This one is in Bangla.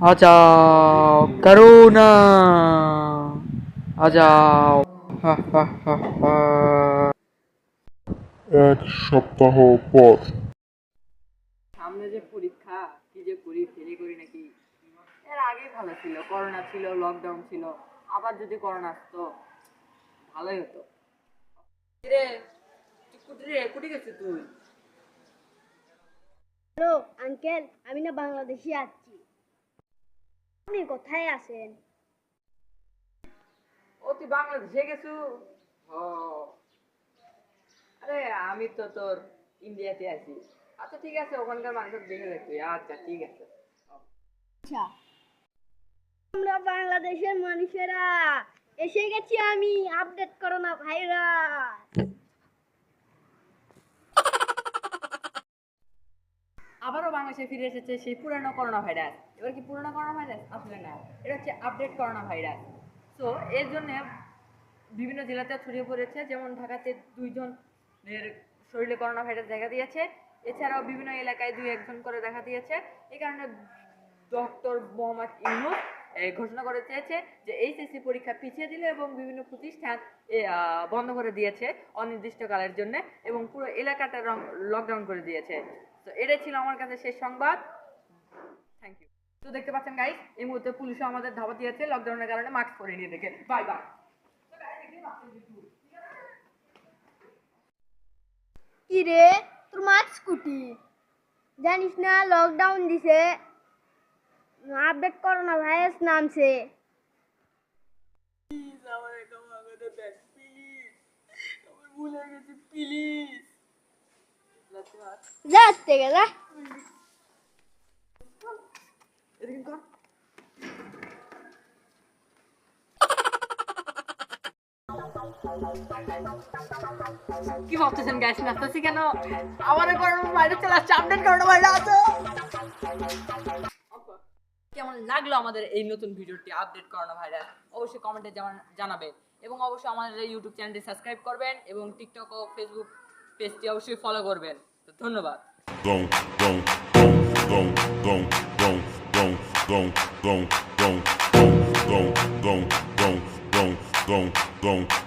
হা হা হা এক সপ্তাহ পর। সামনে যে পরীক্ষা কি যে করি ফেলি করি নাকি? এর আগে ভালো ছিল করোনা ছিল লকডাউন ছিল। আবার যদি করোনা আসতো ভালোই হতো। রে তুই কুটি রে কুটি গেছিস তুই? হ্যালো আঙ্কেল আমি না বাংলাদেশে আসছি আপনি কোথায় আছেন? ও তুই বাংলাদেশে গেছু? ও। আরে আমি তো তোর ইন্ডিয়াতে আছি। আচ্ছা ঠিক আছে ওখানকার মানুষের দেখে দেখবি আচ্ছা ঠিক আছে। আচ্ছা। আমরা বাংলাদেশের মানুষেরা এসে গেছি আমি। আপডেট করো না ভাইরাস। বাংলাদেশে ফিরে এসেছে, সেই পুরানো করোনা ভাইরাস এবার কি পুরানো করোনা ভাইরাস আসলে না। এটা হচ্ছে আপডেট করোনা ভাইরাস তো এর জন্য বিভিন্ন জেলাতে ছড়িয়ে পড়েছে। যেমন ঢাকাতে দুইজনের শরীরে করোনা ভাইরাস দেখা দিয়েছে। এছাড়াও বিভিন্ন এলাকায় দুই একজন করে দেখা দিয়েছে। এই কারণে ডক্টর মোহাম্মদ ইউনুস ঘোষণা করে চেয়েছে যে এইচএসসি পরীক্ষা পিছিয়ে দিলে এবং বিভিন্ন প্রতিষ্ঠান বন্ধ করে দিয়েছে অনির্দিষ্টকালের জন্য এবং পুরো এলাকাটা লকডাউন করে দিয়েছে। তো এটাই ছিল আমার কাছে শেষ সংবাদ। থ্যাংক ইউ তো দেখতে পাচ্ছেন গাইস এই মুহূর্তে পুলিশও আমাদের ধাবা দিয়েছে লকডাউনের কারণে মাস্ক পরে নিয়ে দেখে। বাই বাই কি রে? তোর মাছ স্কুটি জানিস না লকডাউন দিছে। আপডেট করো না ভাইরাস নামছে যা থেকে যা এদিকে কর কি ভাবতেছেন গাইস নাচতেছি কেন? আমার করোনা ভাইরাস চলে আসছে আপডেট করোনা ভাইরাস আছে? কেমন লাগল আমাদের এই নতুন ভিডিওটি? আপডেট করোনা ভাইরাস অবশ্যই কমেন্টে জানাবেন এবং অবশ্যই আমাদের ইউটিউব চ্যানেলটি সাবস্ক্রাইব করবেন এবং টিকটক ও ফেসবুক পেজটি অবশ্যই ফলো করবেন। ধন্যবাদ Don't, don't, don't.